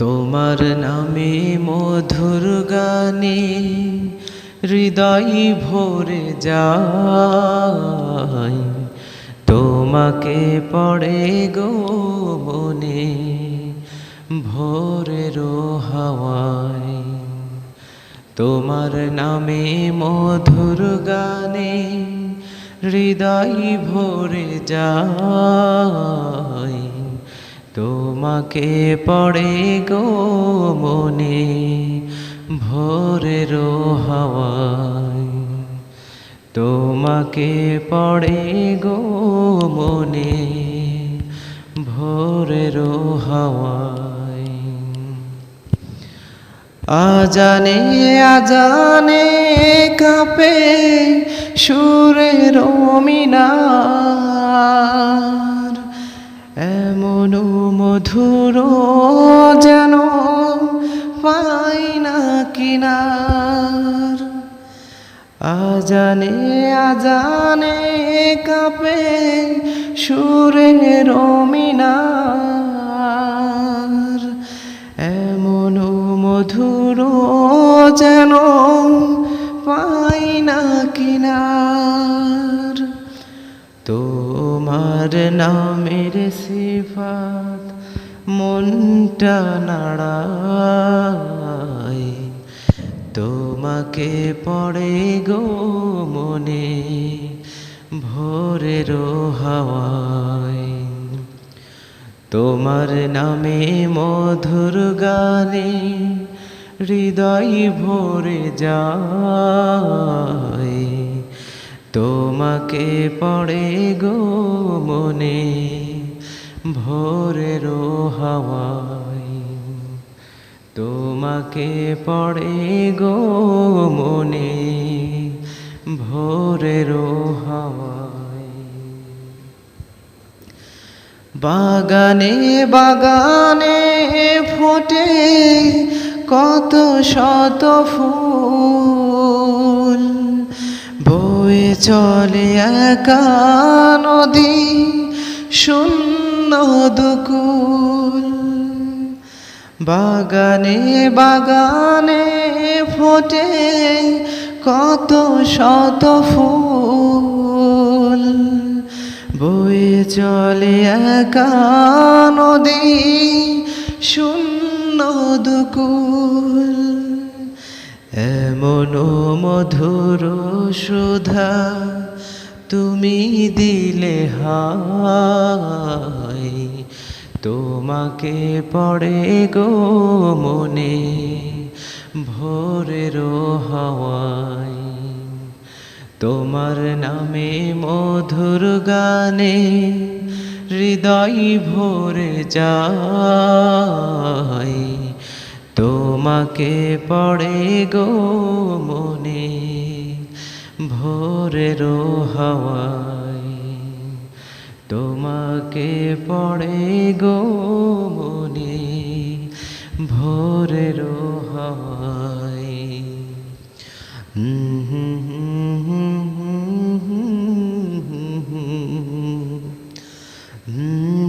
তোমার নামে মধুর গানে হৃদয় ভরে যায়। তোমাকে পড়ে গো মনে ভোরের হাওয়ায় তোমার নামে মধুর গানে হৃদয় ভরে যায়। তোমাকে পড়ে গো মনে ভোরের হাওয়ায়। তোমাকে পড়ে গো মনে ভোরের হাওয়ায়। আজানে আজানে কাপে সুরের মিনার এমন মধুর যেন পাই না কিনার। আজানে আজানে কাপে সুরের মিনার এমন মধুর যেন পাই না কিনার। তোমার নামের সিফাত মনটা নাড়ায়। তোমাকে পড়ে গো মনে ভোরের হাওয়ায়। তোমার নামে মধুর গানে হৃদয় ভরে যায়। তোমাকে পড়ে গো মনে, ভোরের হাওয়ায়। তোমাকে পড়ে গো মনে, ভোরের হাওয়ায়। বাগানে বাগানে ফোটে কত শত ফুল বয়ে চলে একা নদী, শূন্য দুকুল। বাগানে বাগানে ফোটে কত শত ফুল। বয়ে চলে একা নদী, শূন্য দুকুল। এমন মধুর সুধা তুমি দিলে হায়। তোমাকে পড়ে গো মনে ভোরের হাওয়ায়। তোমার নামে মধুর গানে হৃদয় ভরে যায়। তোমাকে পড়ে গো মনে ভোরের হাওয়ায় তোমাকে পড়ে গো মনে ভোরের হাওয়ায় হুম